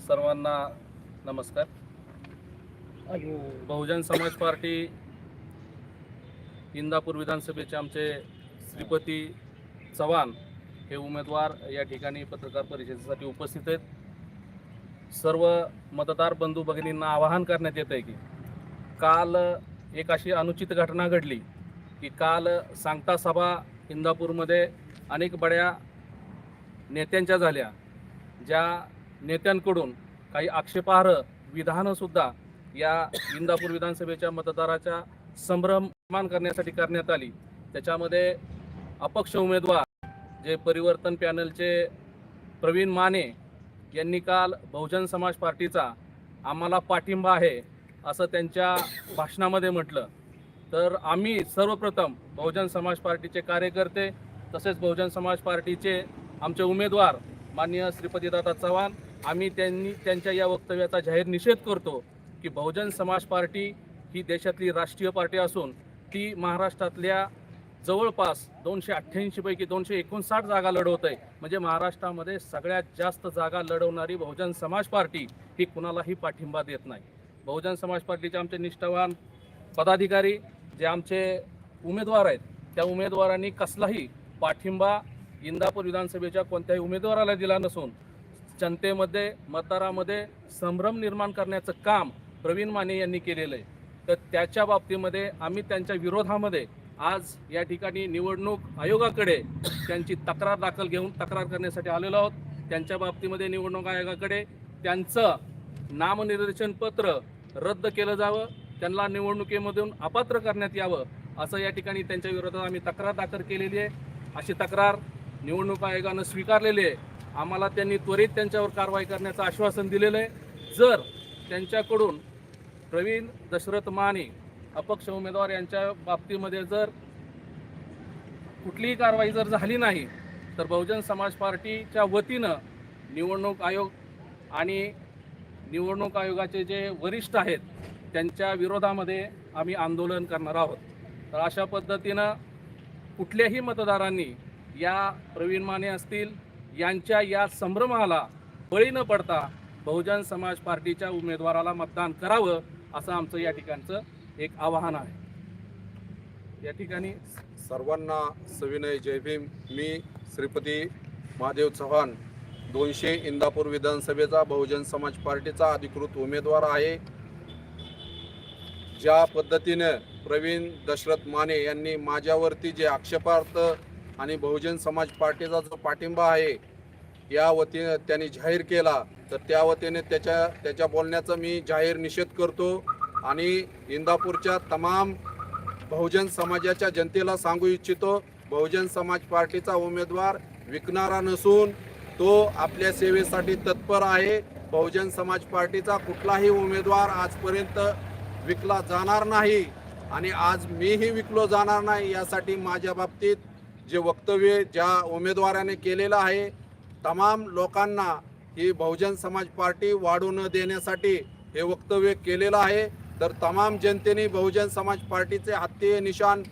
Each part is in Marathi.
सर्वांना नमस्कार. बहुजन समाज पार्टी इंदापूर विधानसभेचे आमचे श्रीपती चव्हाण हे उमेदवार या ठिकाणी पत्रकार परिषदेसाठी उपस्थित आहेत. सर्व मतदार बंधू भगिनींना आवाहन करण्यात येत आहे की काल एक अशी अनुचित घटना घडली की काल सांगता सभा इंदापूरमध्ये अनेक बड्या नेत्यांच्या झाल्या. ज्या नेत्यांकडून काही आक्षेपार्ह विधानंसुद्धा या इंदापूर विधानसभेच्या मतदाराच्या संभ्रम निर्माण करण्यासाठी करण्यात आली त्याच्यामध्ये अपक्ष उमेदवार जे परिवर्तन पॅनलचे प्रवीण माने यांनी काल बहुजन समाज पार्टीचा आम्हाला पाठिंबा आहे असं त्यांच्या भाषणामध्ये म्हटलं. तर आम्ही सर्वप्रथम बहुजन समाज पार्टीचे कार्यकर्ते तसेच बहुजन समाज पार्टीचे आमचे उमेदवार माननीय श्रीपतीदादा चव्हाण आम्ही त्यांनी त्यांच्या या वक्तव्याचा जाहीर निषेध करतो की बहुजन समाज पार्टी ही देशातली राष्ट्रीय पार्टी असून ती महाराष्ट्रातल्या जवळपास दोनशे अठ्ठ्याऐंशीपैकी दोनशे एकोणसाठ जागा लढवत आहे म्हणजे महाराष्ट्रामध्ये सगळ्यात जास्त जागा लढवणारी बहुजन समाज पार्टी ही कुणालाही पाठिंबा देत नाही. बहुजन समाज पार्टीचे आमचे निष्ठावान पदाधिकारी जे आमचे उमेदवार आहेत त्या उमेदवारांनी कसलाही पाठिंबा इंदापूर विधानसभेच्या कोणत्याही उमेदवाराला दिला नसून जनतेमध्ये मतदारामध्ये संभ्रम निर्माण करण्याचं काम प्रवीण माने यांनी केलेलं आहे. तर त्याच्या बाबतीमध्ये आम्ही त्यांच्या विरोधामध्ये आज या ठिकाणी निवडणूक आयोगाकडे त्यांची तक्रार दाखल घेऊन तक्रार करण्यासाठी आलेलो आहोत. त्यांच्या बाबतीमध्ये निवडणूक आयोगाकडे त्यांचं नामनिर्देशन पत्र रद्द केलं जावं त्यांना निवडणुकीमधून अपात्र करण्यात यावं असं या ठिकाणी त्यांच्या विरोधात आम्ही तक्रार दाखल केलेली आहे. अशी तक्रार निवडणूक आयोगानं स्वीकारलेली आहे. आम्हाला त्यांनी त्वरित त्यांच्यावर कारवाई करण्याचं आश्वासन दिलेलं आहे. जर त्यांच्याकडून प्रवीण दशरथ माने अपक्ष उमेदवार यांच्या बाबतीमध्ये जर कुठलीही कारवाई जर झाली नाही तर बहुजन समाज पार्टीच्या वतीनं निवडणूक आयोग आणि निवडणूक आयोगाचे जे वरिष्ठ आहेत त्यांच्या विरोधामध्ये आम्ही आंदोलन करणार आहोत. तर अशा पद्धतीनं कुठल्याही मतदारांनी या प्रवीण माने असतील यांच्या या संभ्रमाला बळी न पडता बहुजन समाज पार्टीच्या उमेदवाराला मतदान करावं असं आमचं या ठिकाणचं एक आवाहन आहे. या ठिकाणी सर्वांना सविनय जय भीम. मी श्रीपती महादेव चव्हाण दोनशे इंदापूर विधानसभेचा बहुजन समाज पार्टीचा अधिकृत उमेदवार आहे. ज्या पद्धतीनं प्रवीण दशरथ माने यांनी माझ्यावरती जे आक्षेपार्थ आणि बहुजन समाज पार्टीचा जो पाठिंबा आहे या वतीने त्यांनी जाहीर केला. तर त्या वतीने त्याच्या त्याच्या बोलण्याचा मी जाहीर निषेध करतो आणि इंदापूरच्या तमाम बहुजन समाजाच्या जनतेला सांगू इच्छितो बहुजन समाज पार्टीचा उमेदवार विकणारा नसून तो आपल्या सेवेसाठी तत्पर आहे. बहुजन समाज पार्टीचा कुठलाही उमेदवार आजपर्यंत विकला जाणार नाही आणि आज मीही विकलो जाणार नाही यासाठी माझ्या बाबतीत जे वक्तव्य ज्या उमेदवाराने केलेलं आहे तमाम लोकांना ही बहुजन समाज पार्टी वाढू न देण्यासाठी हे वक्तव्य केलेलं आहे. तर तमाम जनतेने बहुजन समाज पार्टीचे हत्ती निशान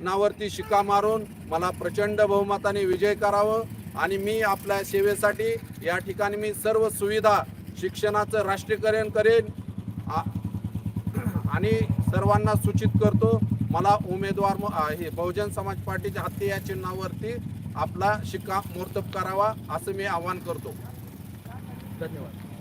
नावरती शिक्का मारून मला प्रचंड बहुमताने विजय करावं आणि मी आपल्या सेवेसाठी या ठिकाणी मी सर्व सुविधा शिक्षणाचं राष्ट्रीयकरण करेन. आणि सर्वांना सूचित करतो मला उमेदवार हे बहुजन समाज पार्टीच्या हत्ती या चिन्हावरती आपला शिक्का मोर्तब करावा असं मी आवाहन करतो. धन्यवाद.